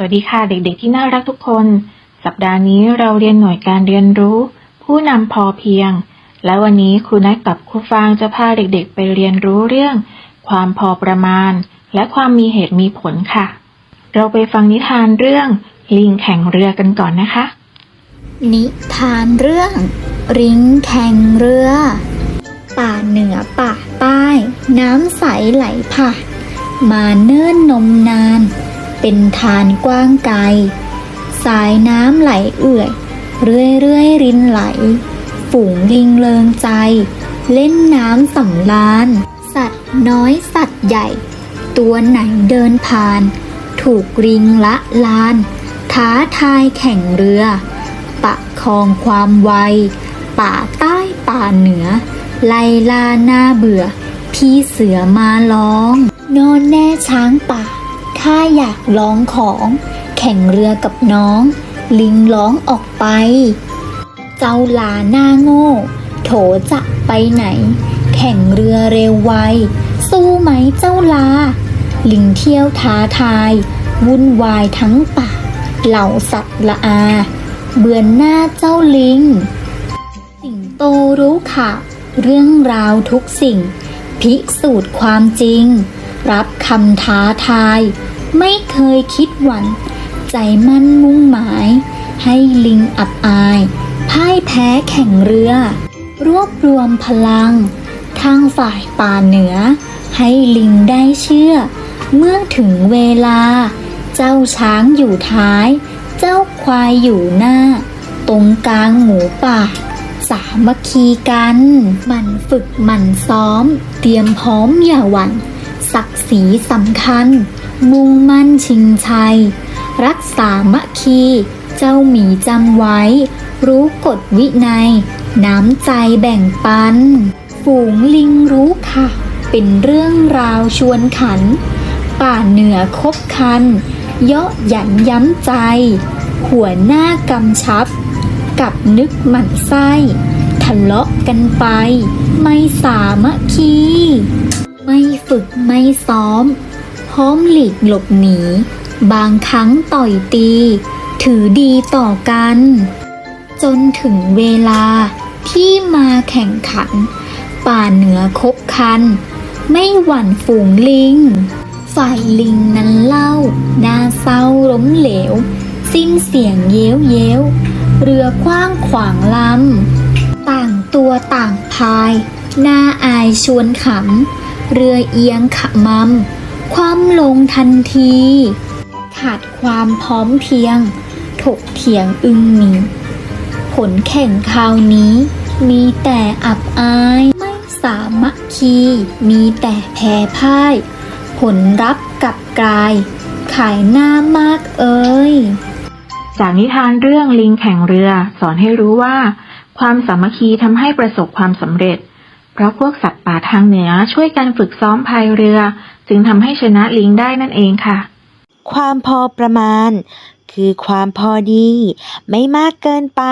สวัสดีค่ะเด็กๆที่น่ารักทุกคน สัปดาห์นี้เราเรียนหน่วยการเรียนรู้ ผู้นำพอเพียง และวันนี้ครูนัทกับครูฟางจะพาเด็กๆ ไปเรียนรู้เรื่อง ความพอประมาณ และความมีเหตุมีผลค่ะ เราไปฟังนิทานเรื่องลิงแข่งเรือกันก่อนนะคะ นิทานเรื่องริงแข่งเรือ ป่าเหนือป่าใต้ น้ำใสไหลผ่านมาเนิ่นนมนาน เป็นทานกว้างไกล สายน้ำไหลเอื่อย เรื่อยเรื่อยรินไหล ฝูงลิงเลิงใจ เล่นน้ำสำราญสัตว์น้อยสัตว์ใหญ่ ตัวไหนเดินผ่าน ถูกริงละลาน ท้าทายแข่งเรือ ปะคองความไว ป่าใต้ป่าเหนือ ไล่ล่าหน้าเบื่อ พี่เสือมาล้อง นอนแน่ช้างป่า ถ้าอยากลองของ แข่งเรือกับน้อง ลิงร้องออกไป เจ้าลาหน้าโง่ โถจะไปไหน แข่งเรือเร็วไว สู้ไหมเจ้าลา ลิงเที่ยวท้าทาย วุ่นวายทั้งป่า เหล่าสัตว์ละอา เบือนหน้าเจ้าลิง สิงโตรู้ข่าวเรื่องราวทุกสิ่ง พิสูจน์ความจริง รับคำท้าทาย ไม่เคยคิดหวันใจมั่นมุ่งหมาย ให้ลิงอับอาย พ่ายแพ้แข่งเรือ รวบรวมพลัง ทางฝ่ายป่าเหนือ ให้ลิงได้เชื่อ เมื่อถึงเวลา เจ้าช้างอยู่ท้าย เจ้าควายอยู่หน้า ตรงกลางหมูป่า สามัคคีกัน มันฝึกมันซ้อม เตรียมพร้อมอย่าหวั่นศักดิ์ศรีสำคัญ มุ่งมั่นชิงชัย รักษามัคคี เจ้าหมีจำไว้ รู้กฎวินัย น้ำใจแบ่งปัน ฝูงลิงรู้ค่ะ เป็นเรื่องราวชวนขัน ป่าเหนือคบคัน เยาะหยันย้ำใจ หัวหน้ากำชับ กับนึกหมันไส้ทะเลาะกันไป ไม่สามัคคี ไม่ฝึกไม่ซ้อม พร้อมหลีกหลบหนี บางครั้งต่อยตี ถือดีต่อกัน จนถึงเวลาที่มาแข่งขัน ป่าเหนือคบคัน ไม่หวั่นฝูงลิง ฝ่ายลิงนั้นเล่าหน้าเศร้าล้มเหลว สิ้นเสียงเย้วเย้วเรือกว้างขวางลำ ต่างตัวต่างพาย หน้าอายชวนขำ เรือเอียงขมำ ความลงทันที ขาดความพร้อมเพียง ถกเถียงอึงหนีผลแข่งคราวนี้ มีแต่อับอาย ไม่สามัคคี มีแต่แพ้พ่าย ผลรับกับกลาย ขายหน้ามากเอ้ย จากนิทานเรื่องลิงแข่งเรือ สอนให้รู้ว่า ความสามัคคีทำให้ประสบความสำเร็จ เพราะพวกสัตว์ป่าทางเหนือช่วยกันฝึกซ้อมพายเรือ จึงทำให้ชนะลิงได้นั่นเองค่ะ ความพอประมาณ คือความพอดี ไม่มากเกินไป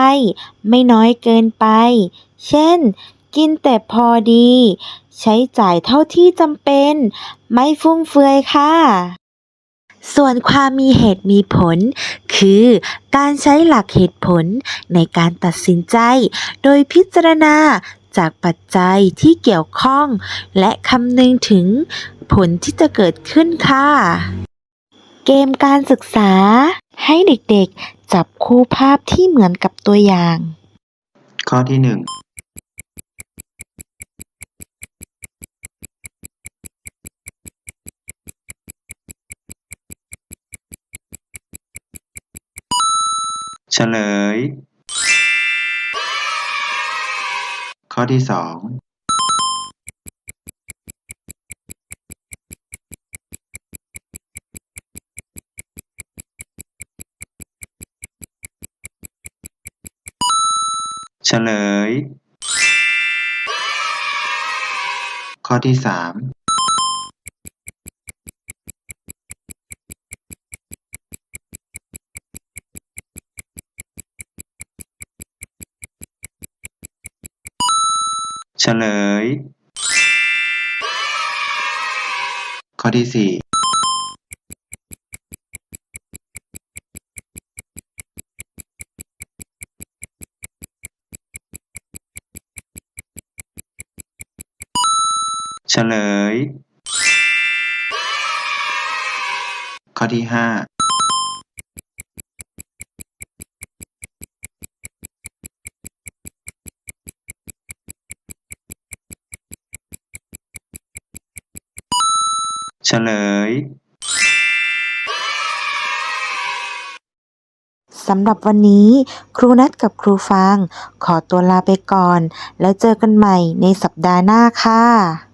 ไม่น้อยเกินไป เช่น กินแต่พอดี ใช้จ่ายเท่าที่จำเป็น ไม่ฟุ่มเฟือยค่ะส่วนความมีเหตุมีผล คือการใช้หลักเหตุผลในการตัดสินใจ โดยพิจารณาจากปัจจัยที่เกี่ยวข้อง และคำนึงถึง ผลที่จะเกิดขึ้นค่ะ เกมการศึกษา ให้เด็กๆ จับคู่ภาพที่เหมือนกับตัวอย่าง ข้อที่หนึ่งเฉลย ข้อที่สอง เฉลย ข้อที่สามเฉลย ข้อที่สี่ ฉลย ข้อที่ห้าเฉลย สำหรับวันนี้ ครูนัดกับครูฟางขอตัวลาไปก่อน แล้วเจอกันใหม่ในสัปดาห์หน้าค่ะ